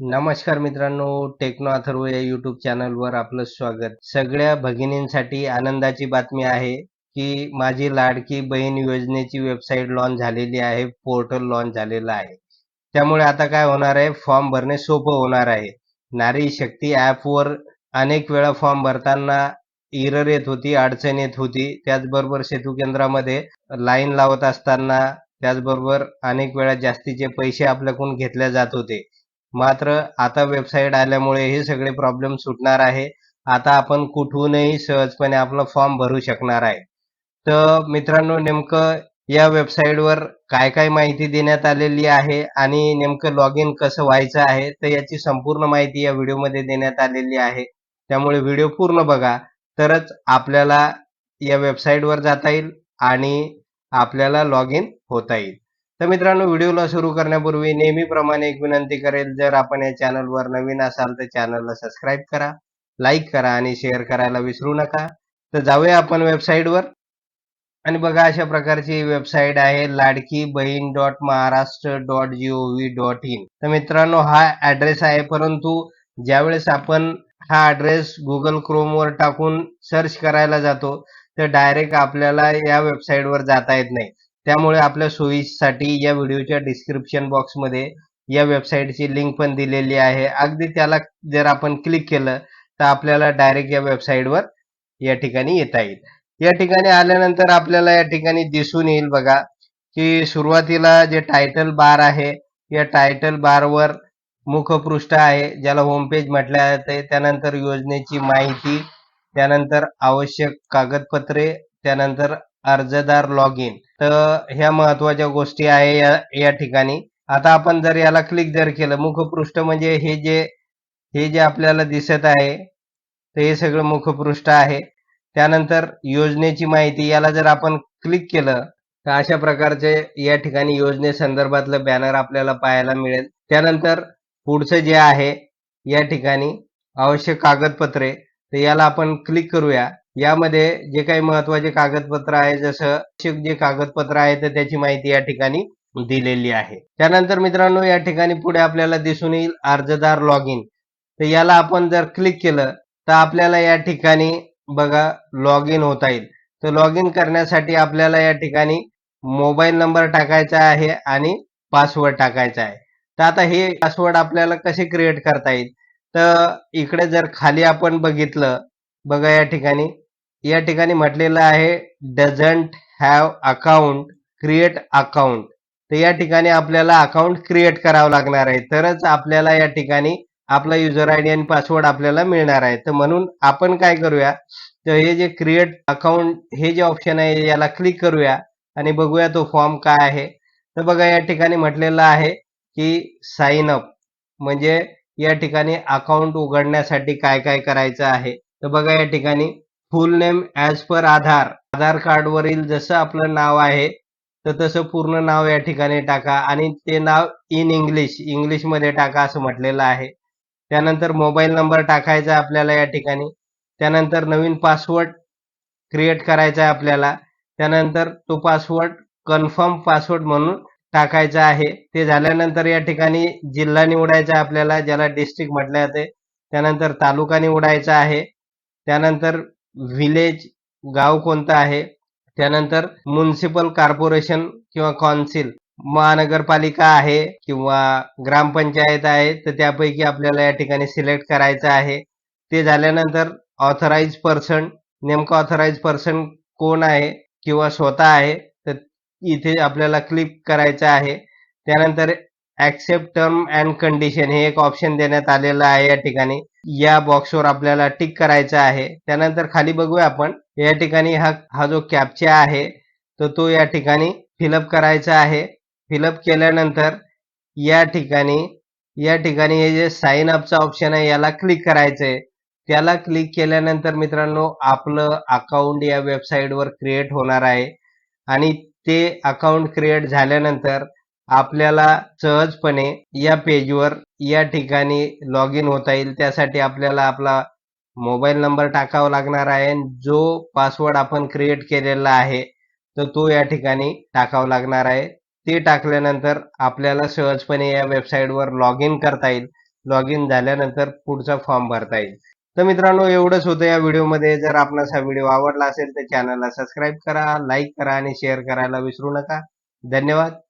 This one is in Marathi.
नमस्कार मित्रांनो टेक्नो अथर्व या युट्यूब चॅनलवर आपलं स्वागत. सगळ्या भगिनींसाठी आनंदाची बातमी आहे की माझी लाडकी बहीण योजनेची वेबसाईट लॉन्च झालेली आहे पोर्टल लॉन्च झालेलं आहे. त्यामुळे आता काय होणार आहे? फॉर्म भरणे सोपं होणार आहे. नारी शक्ती ॲपवर अनेक वेळा फॉर्म भरताना इरर येत होती अडचण येत होती. त्याचबरोबर सेतू केंद्रामध्ये लाईन लावत असताना त्याचबरोबर अनेक वेळा जास्तीचे पैसे आपल्याकडून घेतले जात होते. मात्र आता वेबसाईट आल्यामुळे हे सगळे प्रॉब्लेम सुटणार आहे. आता आपण कुठूनही सहजपणे आपला फॉर्म भरू शकणार आहे. तर मित्रांनो नेमकं या वेबसाईटवर काय काय माहिती देण्यात आलेली आहे आणि नेमकं लॉग इन कसं व्हायचं आहे तर याची संपूर्ण माहिती या व्हिडिओमध्ये देण्यात आलेली आहे. त्यामुळे व्हिडिओ पूर्ण बघा. तरच आपल्याला या वेबसाईटवर जाता येईल आणि आपल्याला लॉग इन होता येईल. तर मित्रांनो व्हिडिओला सुरू करण्यापूर्वी नेहमीप्रमाणे एक विनंती करेल जर आपण या चॅनलवर नवीन असाल तर चॅनलला सबस्क्राईब करा लाईक करा आणि शेअर करायला विसरू नका. तर जाऊया आपण वेबसाईटवर. आणि बघा अशा प्रकारची वेबसाईट आहे Ladki Bahin dot Maharashtra dot GOV V dot in तर मित्रांनो हा ऍड्रेस आहे परंतु ज्यावेळेस आपण हा ऍड्रेस गुगल क्रोमवर टाकून सर्च करायला जातो तर डायरेक्ट आपल्याला या वेबसाईटवर जाता येत नाही. त्यामुळे आपल्या सोयीसाठी या व्हिडिओच्या डिस्क्रिप्शन बॉक्समध्ये या वेबसाईटची लिंक पण दिलेली आहे. अगदी त्याला जर आपण क्लिक केलं तर आपल्याला डायरेक्ट या वेबसाईटवर या ठिकाणी येता येईल. या ठिकाणी आल्यानंतर आपल्याला या ठिकाणी दिसून येईल बघा की सुरुवातीला जे टायटल बार आहे या टायटल बारवर मुखपृष्ठ आहे ज्याला होमपेज म्हटलं म्हटले जाते. त्यानंतर योजनेची माहिती त्यानंतर आवश्यक कागदपत्रे त्यानंतर अर्जदार लॉग इन तर ह्या महत्त्वाच्या गोष्टी आहे या या ठिकाणी. आता आपण जर याला क्लिक जर केलं मुखपृष्ठ म्हणजे हे जे हे जे आपल्याला दिसत आहे तर हे सगळं मुखपृष्ठ आहे. त्यानंतर योजनेची माहिती याला जर आपण क्लिक केलं तर अशा प्रकारचे या ठिकाणी योजनेसंदर्भातलं बॅनर आपल्याला पाहायला मिळेल. त्यानंतर पुढचं जे आहे या ठिकाणी आवश्यक कागदपत्रे तर याला आपण क्लिक करूया. यामध्ये जे काही महत्त्वाचे कागदपत्र आहे जसं जे कागदपत्र आहे तर त्याची माहिती या ठिकाणी दिलेली आहे. त्यानंतर मित्रांनो या ठिकाणी पुढे आपल्याला दिसून येईल अर्जदार लॉग इन तर याला आपण जर क्लिक केलं तर आपल्याला या ठिकाणी बघा लॉग इन होता येईल. तर लॉग इन करण्यासाठी आपल्याला या ठिकाणी मोबाईल नंबर टाकायचा आहे आणि पासवर्ड टाकायचा आहे. तर आता हे पासवर्ड आपल्याला कसे क्रिएट करता येईल? तर इकडे जर खाली आपण बघितलं बघा या ठिकाणी. या ठिकाणी म्हटलेलं आहे doesn't have account create account तर या ठिकाणी आपल्याला अकाउंट क्रिएट करावं लागणार आहे. तरच आपल्याला या ठिकाणी आपला युजर आय डी आणि पासवर्ड आपल्याला मिळणार आहे. तर म्हणून आपण काय करूया तर हे जे क्रिएट अकाउंट हे जे ऑप्शन आहे याला क्लिक करूया आणि बघूया तो फॉर्म काय आहे. तर बघा या ठिकाणी म्हटलेलं आहे की साइन अप म्हणजे या ठिकाणी अकाउंट उघडण्यासाठी काय काय करायचं आहे. तर बघा या ठिकाणी फुल नेम ॲज पर आधार. आधार कार्डवरील जसं आपलं नाव आहे तर तसं पूर्ण नाव या ठिकाणी टाका आणि ते नाव इन इंग्लिश इंग्लिशमध्ये टाका असं म्हटलेलं आहे. त्यानंतर मोबाईल नंबर टाकायचा आपल्याला या ठिकाणी. त्यानंतर नवीन पासवर्ड क्रिएट करायचा आहे आपल्याला. त्यानंतर तो पासवर्ड कन्फर्म पासवर्ड म्हणून टाकायचा आहे. ते झाल्यानंतर या ठिकाणी जिल्हा निवडायचा आहे आपल्याला ज्याला डिस्ट्रिक्ट म्हटलं जाते. त्यानंतर तालुका निवडायचा आहे. त्यानंतर व्हिलेज गाव कोणतं आहे? त्यानंतर म्युन्सिपल कॉर्पोरेशन किंवा कॉन्सिल महानगरपालिका आहे किंवा ग्रामपंचायत आहे तर त्यापैकी आपल्याला या ठिकाणी सिलेक्ट करायचं आहे. ते झाल्यानंतर ऑथराइज पर्सन नेमकं ऑथराइज पर्सन कोण आहे किंवा स्वतः आहे तर इथे आपल्याला क्लिक करायचं आहे. त्यानंतर ऍक्सेप्ट टर्म अँड कंडिशन हे एक ऑप्शन देण्यात आलेलं आहे या ठिकाणी. या बॉक्सवर आपल्याला टिक करायचा आहे. त्यानंतर खाली बघूया आपण. या ठिकाणी हा हा जो कॅप्चा आहे तर तो या ठिकाणी फिलअप करायचा आहे. फिलअप केल्यानंतर या ठिकाणी या ठिकाणी हे जे साइन अपचा ऑप्शन आहे याला क्लिक करायचं आहे त्याला क्लिक केल्यानंतर मित्रांनो आपलं अकाउंट या वेबसाईटवर क्रिएट होणार आहे. आणि ते अकाउंट क्रिएट झाल्यानंतर आपल्याला सहजपणे या पेजवर या ठिकाणी लॉग इन होता येईल. त्यासाठी आपल्याला आपला मोबाईल नंबर टाकावा लागणार आहे. जो पासवर्ड आपण क्रिएट केलेला आहे तर तो या ठिकाणी टाकावा लागणार आहे. ते टाकल्यानंतर आपल्याला सहजपणे या वेबसाईटवर लॉग इन करता येईल. लॉग इन झाल्यानंतर पुढचा फॉर्म भरता येईल. तर मित्रांनो एवढंच होतं या व्हिडिओमध्ये. जर आपणास हा व्हिडिओ आवडला असेल तर चॅनलला सबस्क्राईब करा लाईक करा आणि शेअर करायला विसरू नका. धन्यवाद.